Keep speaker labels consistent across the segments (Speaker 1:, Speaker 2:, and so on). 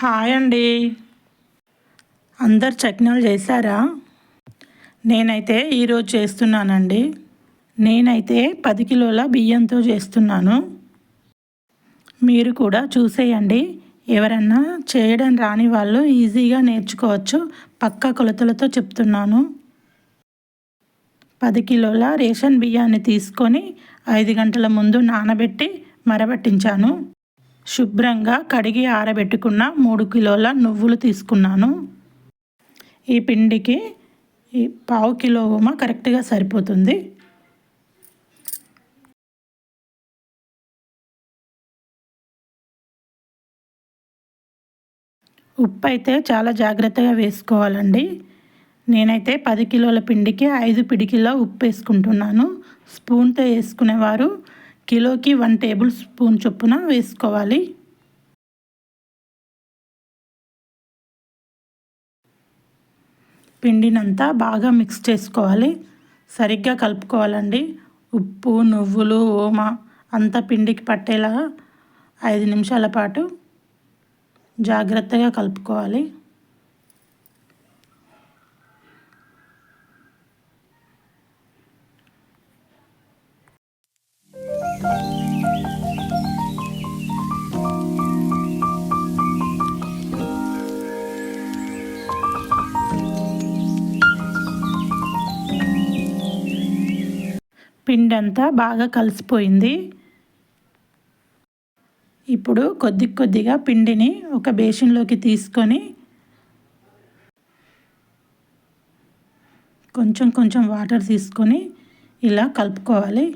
Speaker 1: Hi అండి. అందరు చక్నాలు చేశారా? నేనైతే ఈరోజు చేస్తున్నానండి. నేనైతే పది కిలోల బియ్యంతో చేస్తున్నాను. మీరు కూడా చూసేయండి. ఎవరన్నా చేయడం రాని వాళ్ళు ఈజీగా నేర్చుకోవచ్చు. పక్క కొలతలతో చెప్తున్నాను. పది కిలోల రేషన్ బియ్యాన్ని తీసుకొని ఐదు గంటల ముందు నానబెట్టి మరబట్టించాను. శుభ్రంగా కడిగి ఆరబెట్టుకున్న మూడు కిలోల నువ్వులు తీసుకున్నాను. ఈ పిండికి ఈ పావు కిలో ఉమ కరెక్ట్గా సరిపోతుంది. ఉప్పు అయితే చాలా జాగ్రత్తగా వేసుకోవాలండి. నేనైతే పది కిలోల పిండికి ఐదు పిడికిలో ఉప్పు వేసుకుంటున్నాను. స్పూన్తో వేసుకునేవారు. కిలోకి వన్ టేబుల్ స్పూన్ చొప్పున వేసుకోవాలి. పిండినంతా బాగా మిక్స్ చేసుకోవాలి. సరిగ్గా కలుపుకోవాలండి. ఉప్పు నువ్వులు ఓమ అంతా పిండికి పట్టేలా ఐదు నిమిషాల పాటు జాగ్రత్తగా కలుపుకోవాలి. పిండి అంతా బాగా కలిసిపోయింది. ఇప్పుడు కొద్ది కొద్దిగా పిండిని ఒక బేషన్లోకి తీసుకొని కొంచెం కొంచెం వాటర్ తీసుకొని ఇలా కలుపుకోవాలి.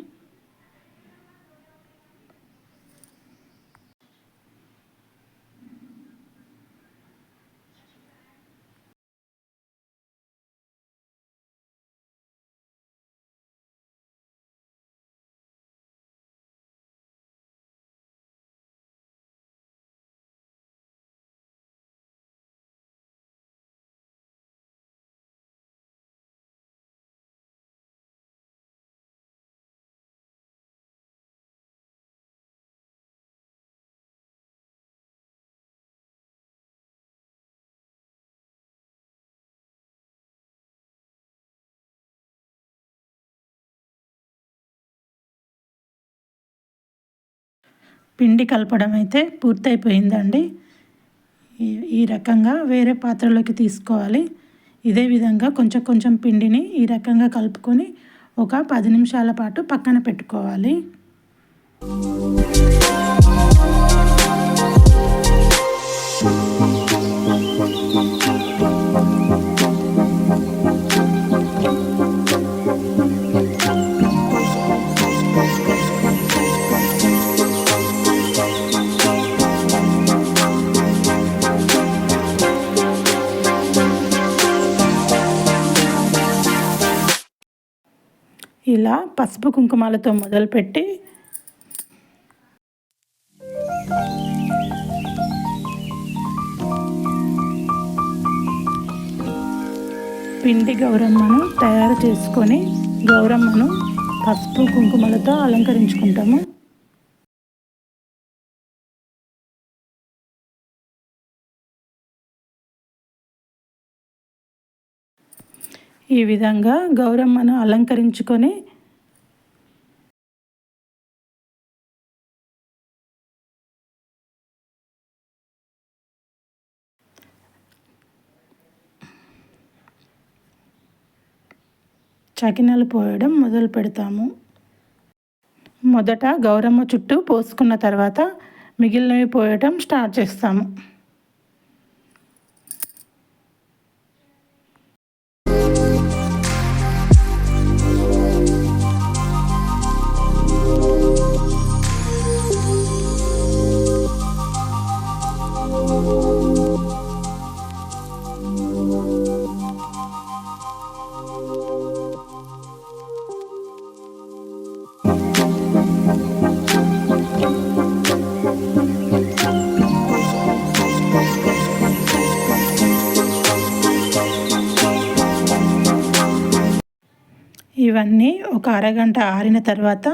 Speaker 1: పిండి కలపడం అయితే పూర్తయిపోయిందండి. ఈ రకంగా వేరే పాత్రలోకి తీసుకోవాలి. ఇదే విధంగా కొంచెం కొంచెం పిండిని ఈ రకంగా కలుపుకొని ఒక పది నిమిషాల పాటు పక్కన పెట్టుకోవాలి. ఇలా పసుపు కుంకుమాలతో మొదలుపెట్టి పిండి గౌరమ్మను తయారు చేసుకొని గౌరమ్మను పసుపు కుంకుమలతో అలంకరించుకుంటాము. ఈ విధంగా గౌరమ్మను అలంకరించుకొని చకినాలు పోయడం మొదలు పెడతాము. మొదట గౌరమ్మ చుట్టూ పోసుకున్న తర్వాత మిగిలినవి పోయటం స్టార్ట్ చేస్తాము. ఇవన్నీ ఒక అరగంట ఆరిన తర్వాత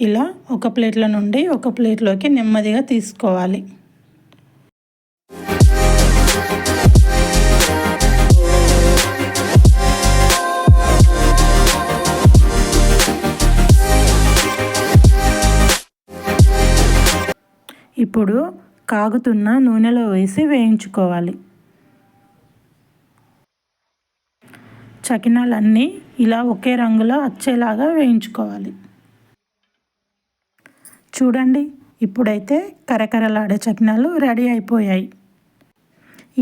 Speaker 1: ఇలా ఒక ప్లేట్లో నుండి ఒక ప్లేట్లోకి నెమ్మదిగా తీసుకోవాలి. ఇప్పుడు కాగుతున్న నూనెలో వేసి వేయించుకోవాలి. చకినాలన్నీ ఇలా ఒకే రంగులో వచ్చేలాగా వేయించుకోవాలి. చూడండి ఇప్పుడైతే కరకరలాడే చకినాలు రెడీ అయిపోయాయి.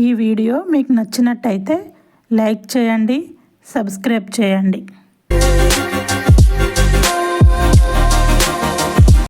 Speaker 1: ఈ వీడియో మీకు నచ్చినట్టయితే లైక్ చేయండి సబ్స్క్రైబ్ చేయండి.